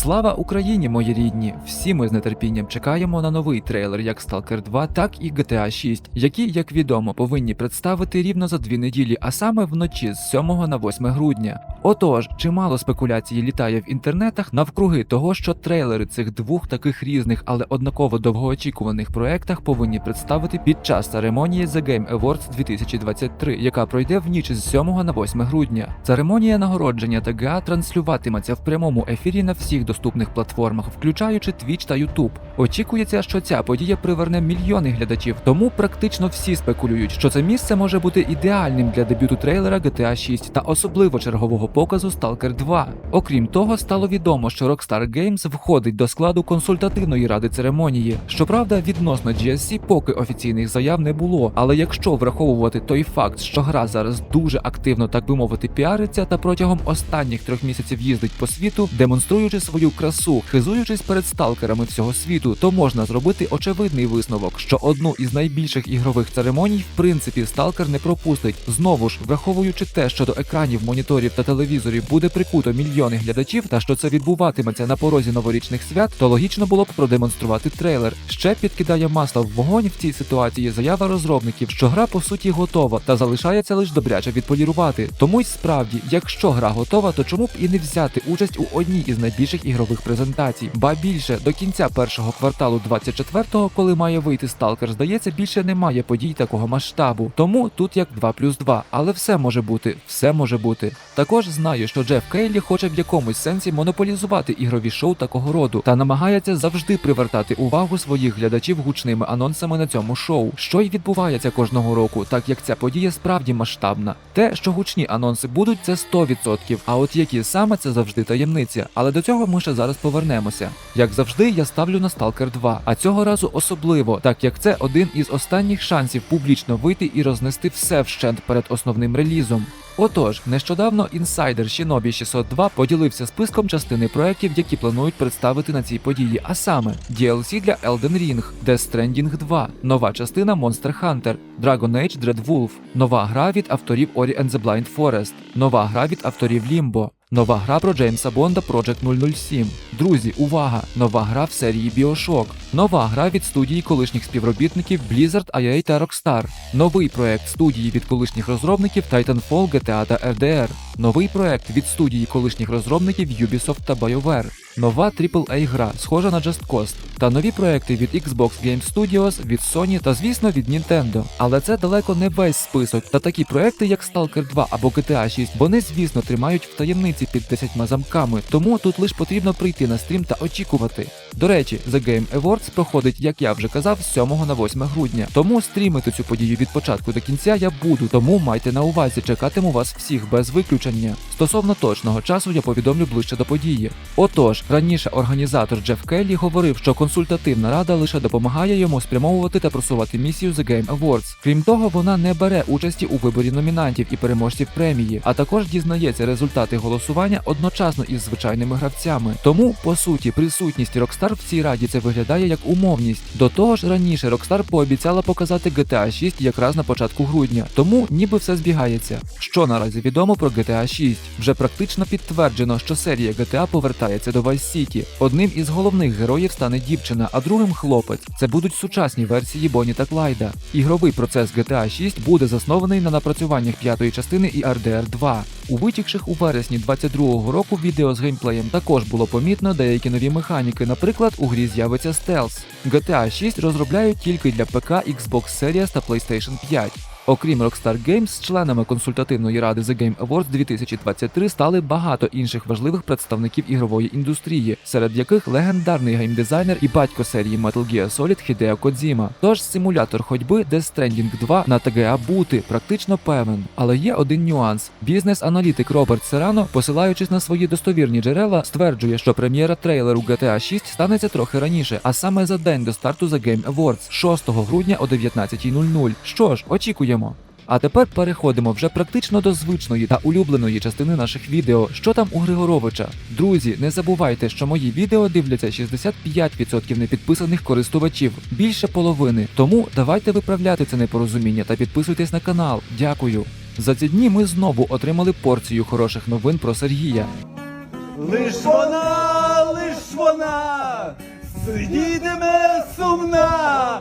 Слава Україні, мої рідні! Всі ми з нетерпінням чекаємо на новий трейлер як Stalker 2, так і GTA 6, які, як відомо, повинні представити рівно за дві неділі, а саме вночі з 7 на 8 грудня. Отож, чимало спекуляцій літає в інтернетах навкруги того, що трейлери цих двох таких різних, але однаково довгоочікуваних проектах повинні представити під час церемонії The Game Awards 2023, яка пройде в ніч з 7 на 8 грудня. Церемонія нагородження ТГА транслюватиметься в прямому ефірі на всіх доступних платформах, включаючи Twitch та YouTube. Очікується, що ця подія приверне мільйони глядачів, тому практично всі спекулюють, що це місце може бути ідеальним для дебюту трейлера GTA 6 та особливо чергового показу Stalker 2. Окрім того, стало відомо, що Rockstar Games входить до складу консультативної ради церемонії. Щоправда, відносно GSC поки офіційних заяв не було. Але якщо враховувати той факт, що гра зараз дуже активно, так би мовити, піариться та протягом останніх трьох місяців їздить по світу, демонструючи свою красу, хизуючись перед сталкерами всього світу, то можна зробити очевидний висновок, що одну із найбільших ігрових церемоній, в принципі, сталкер не пропустить. Знову ж, враховуючи те, що до екранів, моніторів та телевізорів буде прикуто мільйони глядачів, та що це відбуватиметься на порозі новорічних свят, то логічно було б продемонструвати трейлер. Ще підкидає масло в вогонь в цій ситуації заява розробників, що гра по суті готова та залишається лише добряче відполірувати. Тому й справді, якщо гра готова, то чому б і не взяти участь у одній із найбільших ігрових презентацій? Ба більше до кінця першого кварталу 24-го, коли має вийти сталкер, здається, більше немає подій такого масштабу. Тому тут як 2 плюс 2. Але все може бути, все може бути. Також знаю, що Джеф Кейлі хоче в якомусь сенсі монополізувати ігрові шоу такого роду та намагається завжди привертати увагу своїх глядачів гучними анонсами на цьому шоу, що й відбувається кожного року, так як ця подія справді масштабна. Те, що гучні анонси будуть, це 100%, а от які саме це завжди таємниця. Але до цього ми ще зараз повернемося. Як завжди, я ставлю на Stalker 2, а цього разу особливо, так як це один із останніх шансів публічно вийти і рознести все вщент перед основним релізом. Отож, нещодавно інсайдер Shinobi 602 поділився списком частини проєктів, які планують представити на цій події, а саме DLC для Elden Ring, Death Stranding 2, нова частина Monster Hunter, Dragon Age Dread Wolf, нова гра від авторів Ori and the Blind Forest, нова гра від авторів Limbo, Нова гра про Джеймса Бонда Project 007. Друзі, увага! Нова гра в серії Bioshock. Нова гра від студії колишніх співробітників Blizzard, EA та Rockstar. Новий проект студії від колишніх розробників Titanfall, GTA та RDR. Новий проект від студії колишніх розробників Ubisoft та BioWare. Нова AAA гра, схожа на Just Cause, та нові проекти від Xbox Game Studios, від Sony та, звісно, від Nintendo. Але це далеко не весь список. Та такі проекти, як Stalker 2 або GTA 6, вони, звісно, тримають в таємниці під 10 замками, тому тут лише потрібно прийти на стрім та очікувати. До речі, The Game Awards проходить, як я вже казав, з 7 на 8 грудня. Тому стрімити цю подію від початку до кінця я буду, тому майте на увазі, чекатиму вас всіх без виключення. Стосовно точного часу я повідомлю ближче до події. Отож, раніше організатор Джеф Келлі говорив, що консультативна рада лише допомагає йому спрямовувати та просувати місію The Game Awards. Крім того, вона не бере участі у виборі номінантів і переможців премії, а також дізнається результати голосування одночасно із звичайними гравцями. Тому, по суті, присутність Rockstar в цій раді це виглядає як умовність. До того ж, раніше Rockstar пообіцяла показати GTA 6 якраз на початку грудня, тому ніби все збігається. Що наразі відомо про GTA 6? Вже практично підтверджено, що серія GTA повертається до Vice City. Одним із головних героїв стане дівчина, а другим хлопець. Це будуть сучасні версії Бонні та Клайда. Ігровий процес GTA 6 буде заснований на напрацюваннях п'ятої частини і RDR 2. У витікших у вересні 22-го року відео з геймплеєм також було помітно деякі нові механіки. Наприклад, у грі з'явиться стелс. GTA 6 розробляють тільки для ПК, Xbox Series та PlayStation 5. Окрім Rockstar Games, членами консультативної ради The Game Awards 2023 стали багато інших важливих представників ігрової індустрії, серед яких легендарний геймдизайнер і батько серії Metal Gear Solid Хідео Кодзіма. Тож симулятор ходьби Death Stranding 2 на TGA бути практично певен. Але є один нюанс: бізнес-аналітик Роберт Серано, посилаючись на свої достовірні джерела, стверджує, що прем'єра трейлеру GTA 6 станеться трохи раніше, а саме за день до старту The Game Awards 6 грудня о 19.00. Що ж, очікуємо. А тепер переходимо вже практично до звичної та улюбленої частини наших відео. Що там у Григоровича? Друзі, не забувайте, що мої відео дивляться 65% непідписаних користувачів, більше половини. Тому давайте виправляти це непорозуміння та підписуйтесь на канал. Дякую. За ці дні ми знову отримали порцію хороших новин про Сергія. Лиш вона, лиш вона сидітиме сумна,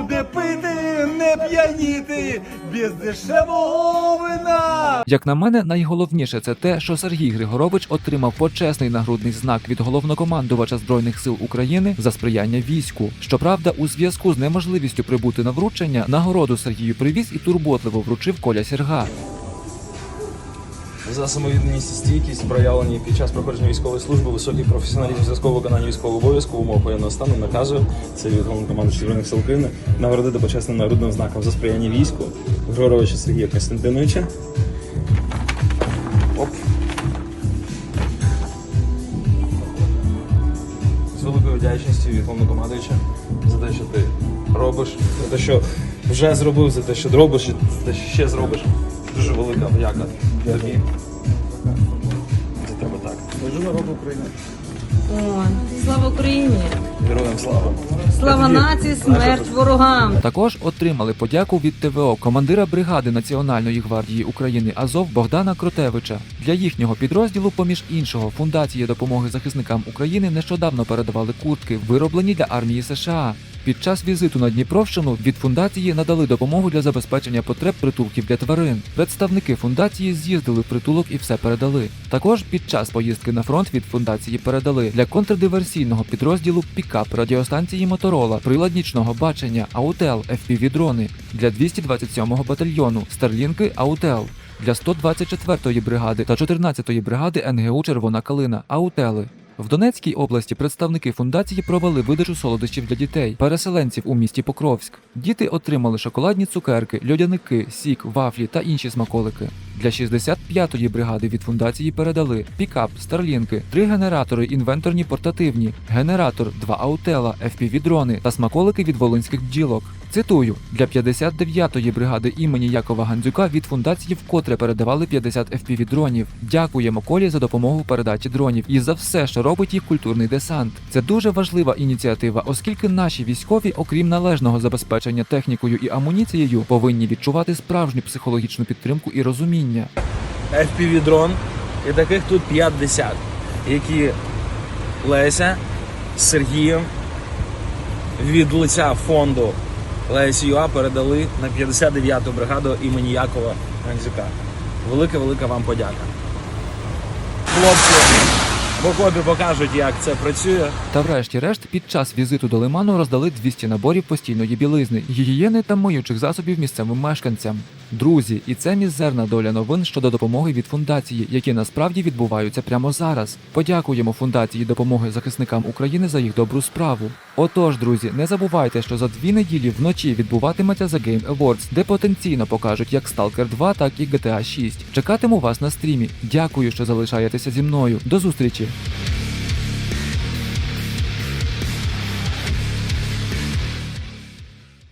буде пити, не п'яніти, без дешевого вина. Як на мене, найголовніше це те, що Сергій Григорович отримав почесний нагрудний знак від головнокомандувача збройних сил України за сприяння війську. Щоправда, у зв'язку з неможливістю прибути на вручення нагороду Сергію привіз і турботливо вручив Коля Серга. За самовідданість стійкість, проявлені під час проходження військової служби, високий професіоналізм зв'язкового виконання військового обов'язку, умов воєнного стану наказую, це від головнокомандуючого збройних сил України, нагородити почесним нагрудним знаком за сприяння війську Григоровича Сергія Константиновича. Оп. З великою вдячністю від головнокомандуюча за те, що ти робиш, за те, що вже зробив, за те, що робиш, за те, що ще зробиш. Дуже велика подяка тобі. За тебе так. Ой, слава Україні! Героям слава. Слава нації, смерть ворогам! Також отримали подяку від ТВО командира бригади Національної гвардії України Азов Богдана Кротевича. Для їхнього підрозділу, поміж іншого, фундації допомоги захисникам України нещодавно передавали куртки, вироблені для армії США. Під час візиту на Дніпровщину від фундації надали допомогу для забезпечення потреб притулків для тварин. Представники фундації з'їздили в притулок і все передали. Також під час поїздки на фронт від фундації передали для контрдиверсійного підрозділу пікап радіостанції Моторола, прилад нічного бачення, Аутел, FPV-дрони, для 227-го батальйону, Старлінки Аутел. Для 124-ї бригади та 14-ї бригади НГУ Червона Калина Аутели. В Донецькій області представники фундації провели видачу солодощів для дітей, переселенців у місті Покровськ. Діти отримали шоколадні цукерки, льодяники, сік, вафлі та інші смаколики. Для 65-ї бригади від фундації передали пікап, старлінки, три генератори інвенторні портативні, генератор, два аутела, FPV-дрони та смаколики від волинських бджілок. Цитую, для 59-ї бригади імені Якова Гандзюка від фундації вкотре передавали 50 FPV-дронів. Дякуємо Колі за допомогу в передачі дронів і за все, що робить їх культурний десант. Це дуже важлива ініціатива, оскільки наші військові, окрім належного забезпечення технікою і амуніцією, повинні відчувати справжню психологічну підтримку і розуміння. FPV-дрон, і таких тут 50, які Леся з Сергієм від лиця фонду Лесі ЮА передали на 59-ту бригаду імені Якова Гандзюка. Велика-велика вам подяка. Хлопці в окопі покажуть, як це працює. Та врешті-решт, під час візиту до лиману роздали 200 наборів постійної білизни, гігієни та миючих засобів місцевим мешканцям. Друзі, і це мізерна доля новин щодо допомоги від фундації, які насправді відбуваються прямо зараз. Подякуємо фундації допомоги захисникам України за їх добру справу. Отож, друзі, не забувайте, що за дві неділі вночі відбуватиметься The Game Awards, де потенційно покажуть як Stalker 2, так і GTA 6. Чекатиму вас на стрімі. Дякую, що залишаєтеся зі мною. До зустрічі!